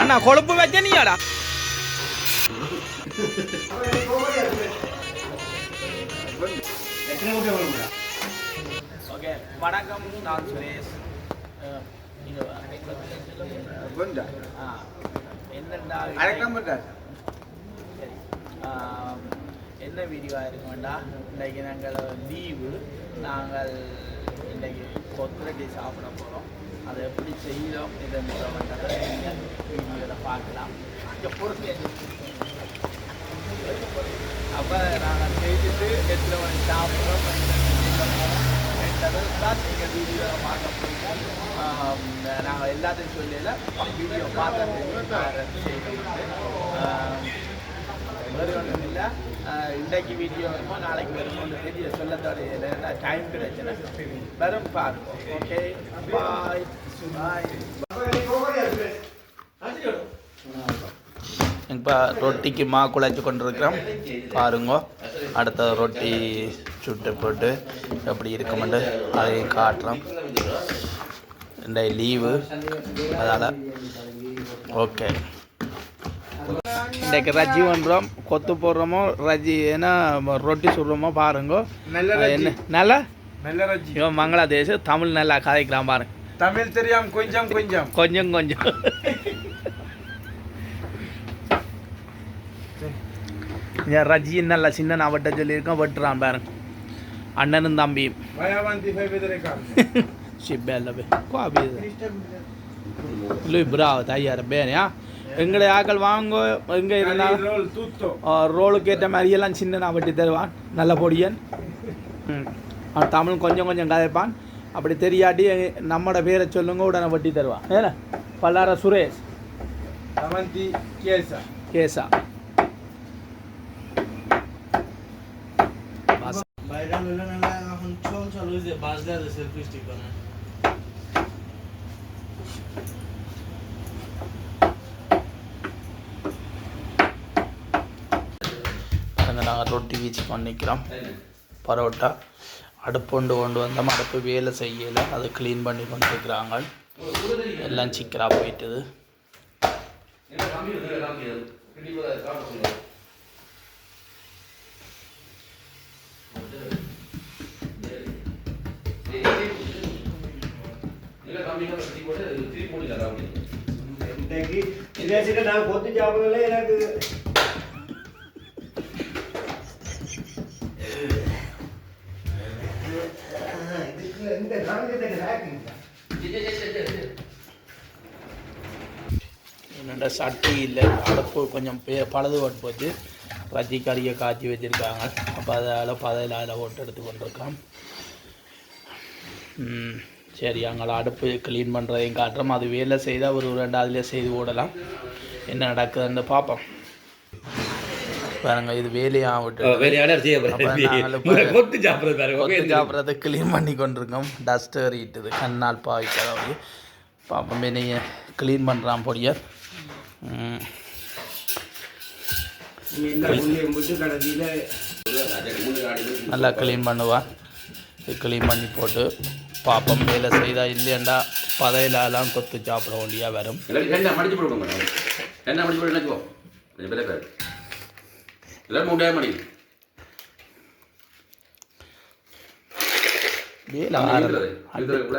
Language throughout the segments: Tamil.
அண்ணா கொழுப்பு வச்ச நீயாடா? ஓகே வணக்கம் நான் சுரேஷ். என்ன வீடியோவாக இருக்குமெண்டா இன்றைக்கு நாங்கள் லீவு. நாங்கள் இன்றைக்கு கொத்துரட்டி சாப்பிட போகிறோம் அதை எப்படி செய்கிறோம் இதை முதல்ல நீங்கள் வீடியோவில் பார்க்கலாம். அப்போ நாங்கள் செய்துட்டு எத்தனை மணி சாப்பிட்றோம். என்றதை தான் நீங்கள் வீடியோவில் பார்க்க போகிறோம் நாங்கள் எல்லாத்தையும் சொல்லல. வீடியோ பார்த்து செய்யணும் வேறு இல்லை இன்றைக்கு வீடியோ வருமோ நாளைக்கு வருமோன்னு தெரிய சொல்லத்தோடைய டைம் பிரச்சனை வரும் பார்ப்போம். ஓகே பாய் பாய் இப்போ ரொட்டிக்கு மா குழைச்சி கொண்டிருக்கிறோம். பாருங்க அடுத்த ரொட்டி சுட்டு போட்டு எப்படி இருக்குமெண்டு அதையும் காட்டலாம் இந்த லீவு அதால் ஓகே இன்றைக்கு ரஜ்ஜி பண்ணுறோம் கொத்து போடுறோமோ ரஜ்ஜி ஏன்னா ரொட்டி சுடுறோமோ பாருங்க. என்ன? நல்லா? இவன் பங்களாதேஷ் தமிழ் நல்லா கதைக்கிறான் பாருங்க. தமிழ் தெரியாம கொஞ்சம் கொஞ்சம். கொஞ்சம் கொஞ்சம். என் ரஜ்ஜி நல்லா சின்ன நான் வெட்ட சொல்லியிருக்கேன் வெட்டுறான் பாருங்க. அண்ணனும் தம்பியும். ஃபைபெதரேக்கா Sì, bella, be. Qua vede. Lui bravo, tagliare bene, ah. எங்களை ஆக்கள் வாங்க எங்கே இருந்தாலும் ரோல் தூத்தோ ரோலுக்கு ஏற்ற மாதிரி எல்லாம் சின்ன நான் வெட்டி தருவான் நல்ல பொடியன் ம். அவன் தமிழ் கொஞ்சம் கொஞ்சம் கதைப்பான் அப்படி தெரியாட்டி எங்க- நம்மட பேரை சொல்லுங்க உடனே வெட்டி தருவான் ஏன்னா பல்லார சுரேஷ் அவந்தி கேசா கேசா বাস- ভাইরাল হইলে না এখন চল চল ওই যে বাজলে আছে সেলফি স্টিক বানায় வந்து நாங்கள் ரொட்டி வீச்சு பண்ணிக்கிறோம். பரோட்டா. அடுப்பு கொண்டு கொண்டு வந்தோம். அடுப்பு வேலை செய்யலை. அதை க்ளீன் பண்ணி கொண்டுருக்குறாங்க எல்லாம் சிக்கராக போயிட்டுது. இதை நான் கொத்து சாப்பிடல எனக்கு. இந்த என்னோட சட்டி இல்லை அடுப்பு கொஞ்சம் பே- பழுது பட்டு போச்சு. ரஜி கறியை காய்ச்சி வச்சுருக்காங்க. அப்போ அதில் பதையில் அதில் போட்டு எடுத்து கொண்டிருக்கோம் ம், சரி அங்கே அடுப்பு க்ளீன் பண்ணுறதையும் காட்டுறோம். அது வேலை செய்தால் ஒரு ரெண்டாவதுலேயே செய்து போடலாம். என்ன நடக்குதுன்னு பார்ப்போம். பாருங்க இது வேலையாக விட்டு அப்ப நாங்களு இப்ப கொத்து சாப்பிடுறது பாருங்க கொத்து சாப்பிட்றத க்ளீன் பண்ணி கொண்டிருக்கோம். டஸ்ட் ஏறிட்டுது கண்ணால் பாவிக்காத பாப்போம் நீங்கள் க்ளீன் பண்ணுறான் பொடிய ம், விட்டு கடைசியில் நல்லா க்ளீன் பண்ணுவான் க்ளீன் பண்ணி போட்டு பாப்போம் வேலை செய்தா இல்லையாண்டா? பதையிலலாம் கொத்து சாப்பிட வேண்டியா வரும். மணி.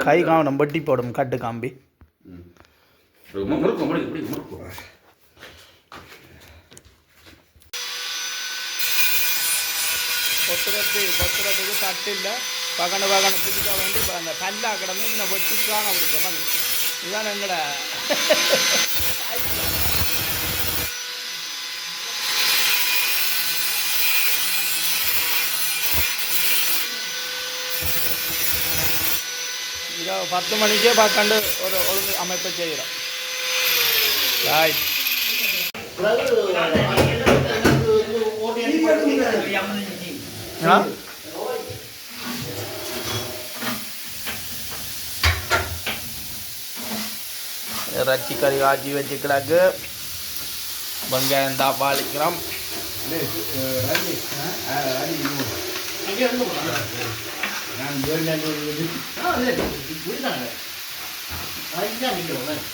கை பட்டி போடும் கட்டு காம்பி. கொத்துறது கொத்துறதுக்கு தட்டு இல்லை. பகன பகன புதுக்க வேண்டி அந்த கல்லா கிடந்து நான் வெட்டி காண கொடுப்போம் இதுதான் எங்கட இதோ பத்து மணிக்கே பார்க்காண்டு ஒரு ஒழுங்கு அமைப்பை செய்கிறோம் ராய் ஆ இறைச்சி கறி காய்ச்சி வச்சுக்கிறாக்கு வெங்காயம் தாப்பாளிக்கிறோம்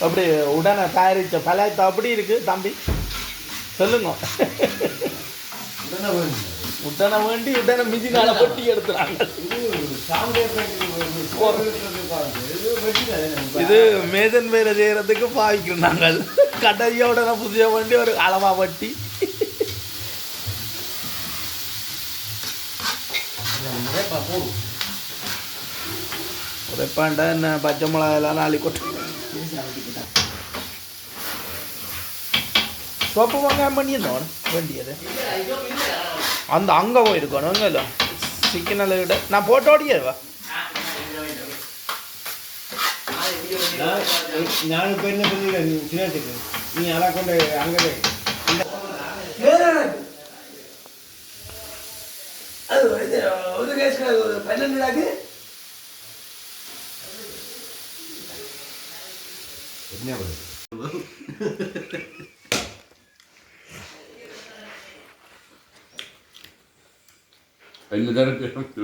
அப்படி உடனே தயாரித்த பழத்தை அப்படி இருக்கு தம்பி. சொல்லுங்க. உடனே வேண்டி உடனே மிதி நாள கொட்டி எடுத்துறாங்க. இது மேதன் வேலை செய்யறதுக்கு பாவிக்கிறோம் நாங்கள். கடையை உடனே புதிய வண்டி ஒரு அளவா வட்டி. போகும் உரைப்பாண்டா என்ன பச்சை மிளகா எல்லாம் நாளை கொட்டு சோப்பு வெங்காயம் பண்ணியிருந்தோம் வேண்டியது அந்த அங்கே போயிருக்கணும் அங்கே இல்லை சிக்கனில் விட நான் போட்டு ஓடியவா நான் இப்ப என்ன பண்ணிக்கிறேன் நீ சின்னத்துக்கு நீ அதை கொண்டு அங்கே ஒரு கேஸ் பன்னெண்டு என்ன பண்ணுறது என்ன தரக்கு